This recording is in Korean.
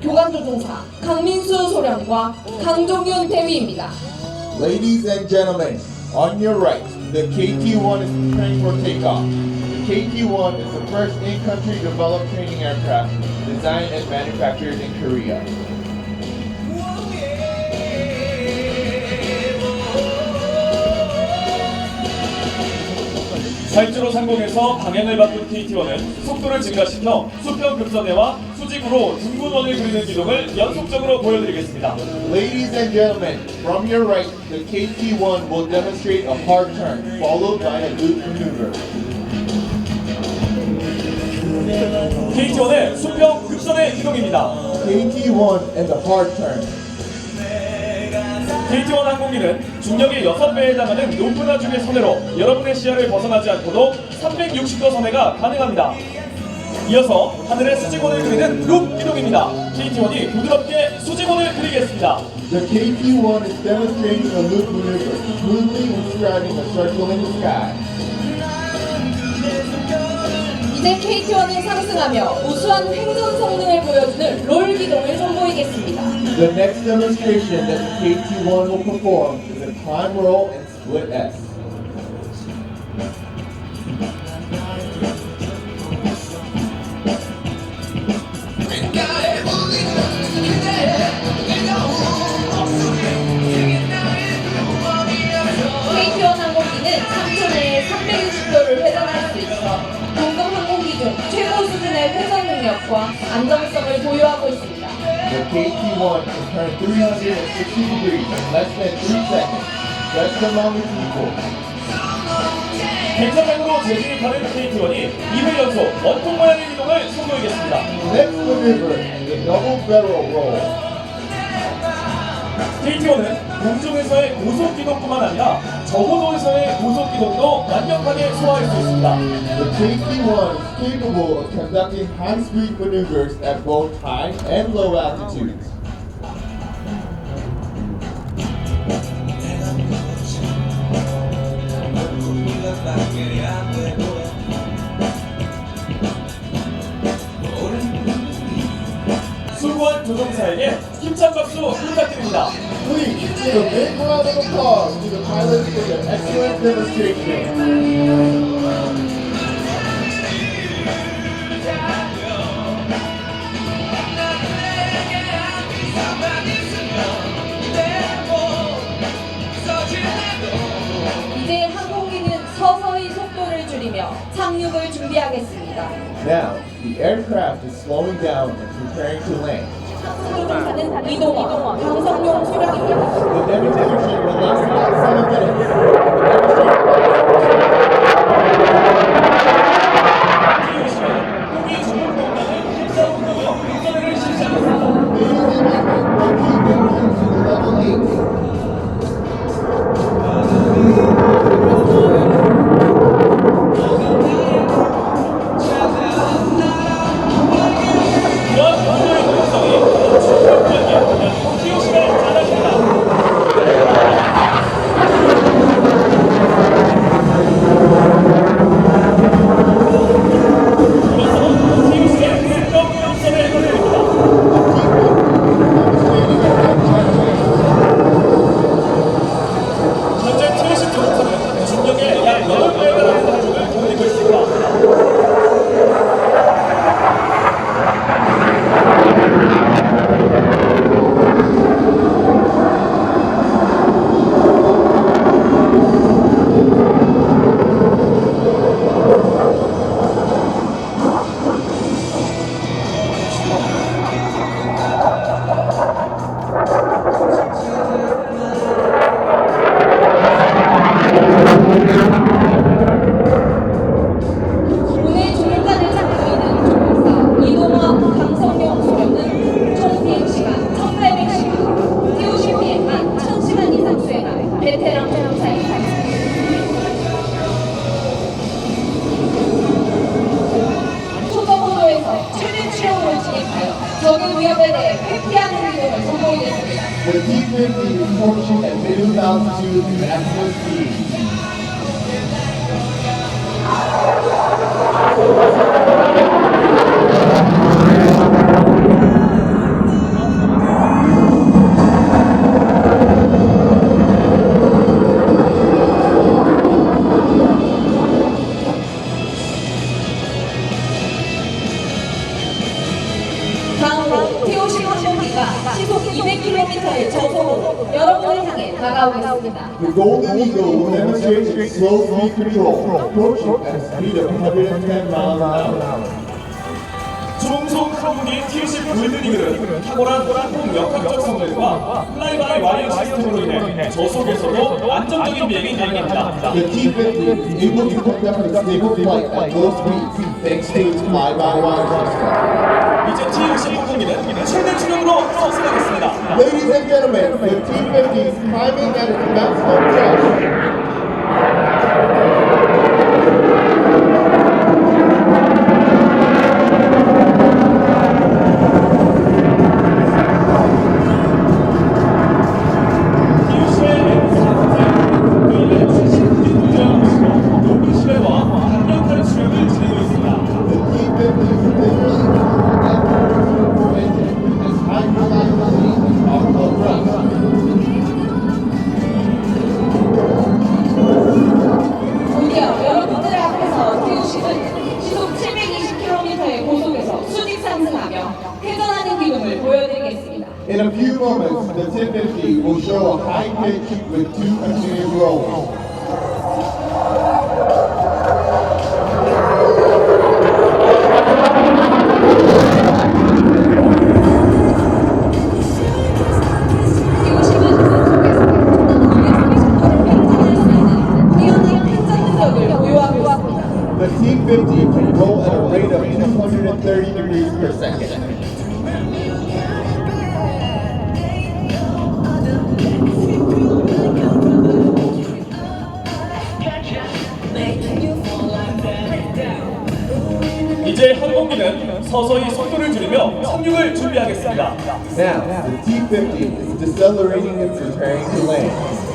교관조종사 강민수 소령과 강종윤 대위입니다. Ladies and gentlemen, on your right, the KT-1 is preparing for takeoff. The KT-1 is the first in-country developed training aircraft designed and manufactured in Korea. 살주로 상공에서 방향을 바꾼 KT-1은 속도를 증가시켜 수평 급선회와 수직으로 둥근원을 그리는 기동을 연속적으로 보여드리겠습니다. Ladies and gentlemen, from your right, the KT-1 will demonstrate a hard turn, followed by a loop maneuver. KT-1의 수평 급선회 기동입니다. KT-1 and the hard turn. KT-1 항공기는 중력의 6배에 해당하는 높은 하중의 선회로 여러분의 시야를 벗어나지 않고도 360도 선회가 가능합니다. 이어서 하늘의 수직원을 그리는 룩 기동입니다. KT-1이 부드럽게 수직원을 그리겠습니다. The KT-1 is demonstrating a loop maneuver, smoothly inscribing a circle in the sky. 이제 KT-1은 상승하며 우수한 횡전 성능을 보여주는 롤 기동을 선보이겠습니다. The next demonstration that the KT-1 will perform is a climb roll and split S. The KT-1 can turn 360 degrees in less than 3 seconds. That's the longest equal. 객차장으로 재진입하는 KT-1이 2회 연속 원통 모양의 기동을 선보이겠습니다. Next maneuver the double barrel roll. KT-1은 공중에서의 고속 기동뿐만 아니라 저고도에서의 고속 기동도 완벽하게 소화할 수 있습니다. The KT-1 is capable of conducting high-speed maneuvers at both high and low altitudes. 수고한 조종사에게 힘찬 박수 부탁드립니다. A big round of applause to the pilots for their excellent demonstration. Now, the aircraft is slowing down and preparing to land. 조종사는 이동화, 강성용 수령입니다. 적의 위협에 대해 회피하는 기동을 선보이겠습니다. The D-50 is functioning at minimum altitude and maximum speed. 200km의 저속으로 여러분을 향해 다가오겠습니다. The Golden Eagle demonstrates its slow speed control, approaching at a speed of 110 miles an hour. 중속 항공기 T-10 골든이글은 탁월한 항공 역학적 성능과 플라이바이 와이어 시스템으로 인해 저속에서도 안정적인 비행이 가능합니다. The T-50 is able to conduct a stable flight at low speeds thanks to its fly-by-wire system. 이제 T-50 항공기는 최대 출력으로 탑승하겠습니다. Ladies and gentlemen, the T-50 is climbing at its maximum thrust. 회전하는 기능을 보여드리겠습니다. In a few moments, the T-50 will show a high pitch with two continuous rolls. The T-50 can roll at a rate of 230 degrees per second. 이제 항공기는 서서히 속도를 줄이며 착륙을 준비하겠습니다. Now, the T-50 is decelerating and preparing to land.